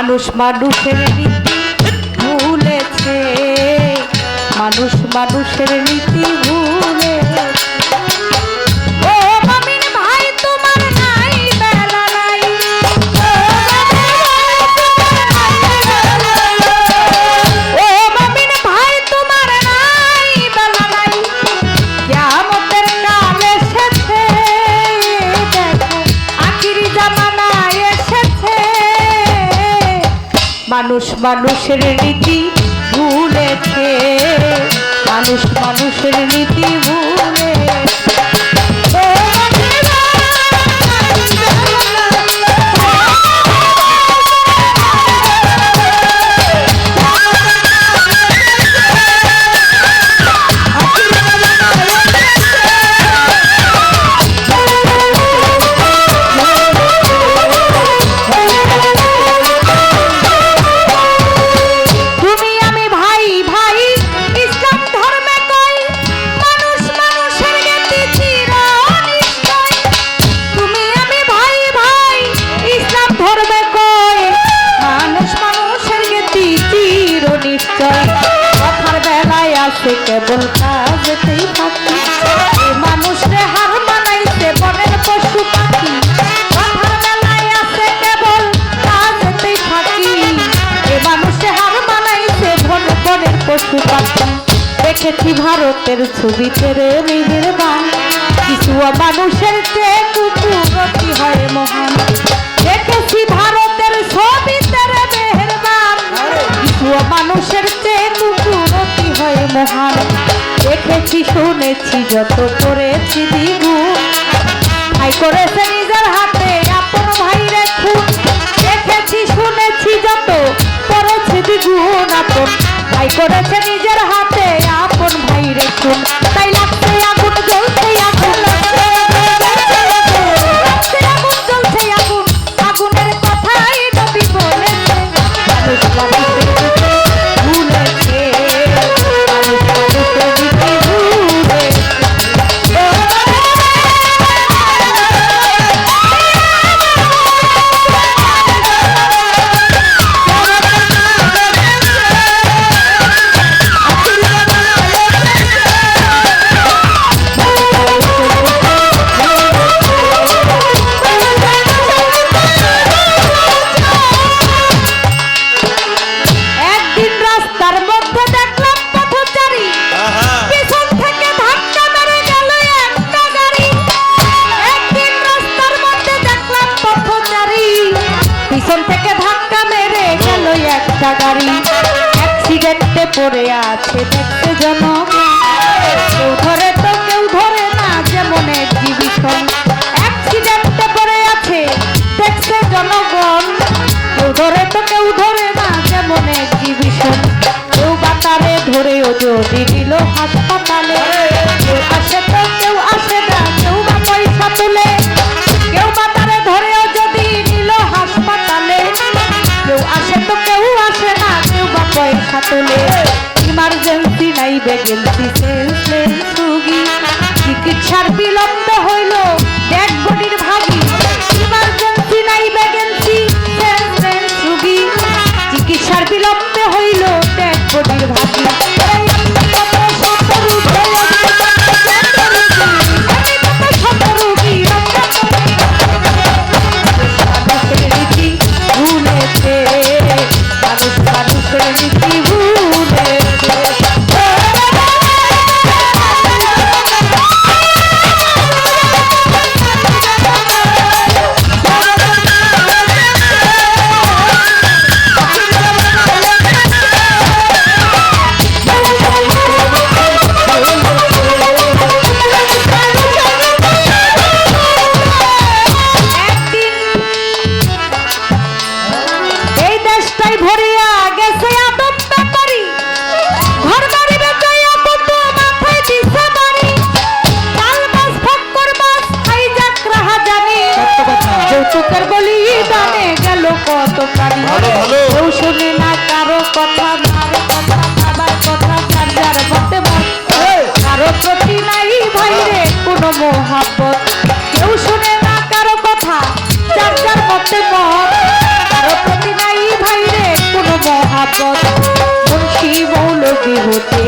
মানুষ মানুষের নীতি ভুলেছে। মানুষ মানুষের নীতি মানুষ মানুষের নীতি ভুলেছে। মানুষ মানুষের নীতি ভুলেছে। ভারতের ছবিতে রে নিজের বান কিছুয়া মানুষের হয় মহান। দেখেছি ভারতের ছবিতে রে মেহরবান। কিছুয়া মানুষের হয় মহান। দেখেছি শুনেছি যত করেছি দিগু ভাই করেছে নিজের হাতে আপন ভাই রেখু দেখেছি শুনেছি যত করেছি দ্বিগুণ আপন। ভাই করেছে Thank you. পড়ে আছে দেখ। গেলতিছে কান ধরে কেউ শুনে না কারও কথা মার কথা বাবার কথা কান যার ভটে কারও প্রতি নাই ভাই রে কোনো মহাব্বত। কেউ শুনে না কারও কথা যার যার মতে মহৎ হতে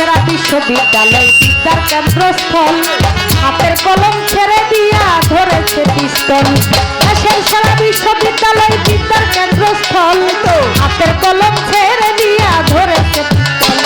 ছেড়া বিশ্ববিদ্যালয় বিদ্যার কেন্দ্রস্থল। হাতের কলম ছেড়ে দিয়া ধরেছে পিস্তল। দেশের সেরা বিশ্ববিদ্যালয় বিদ্যার কেন্দ্রস্থল। হাতের কলম ছেড়ে দিয়া ধরেছে পিস্তল।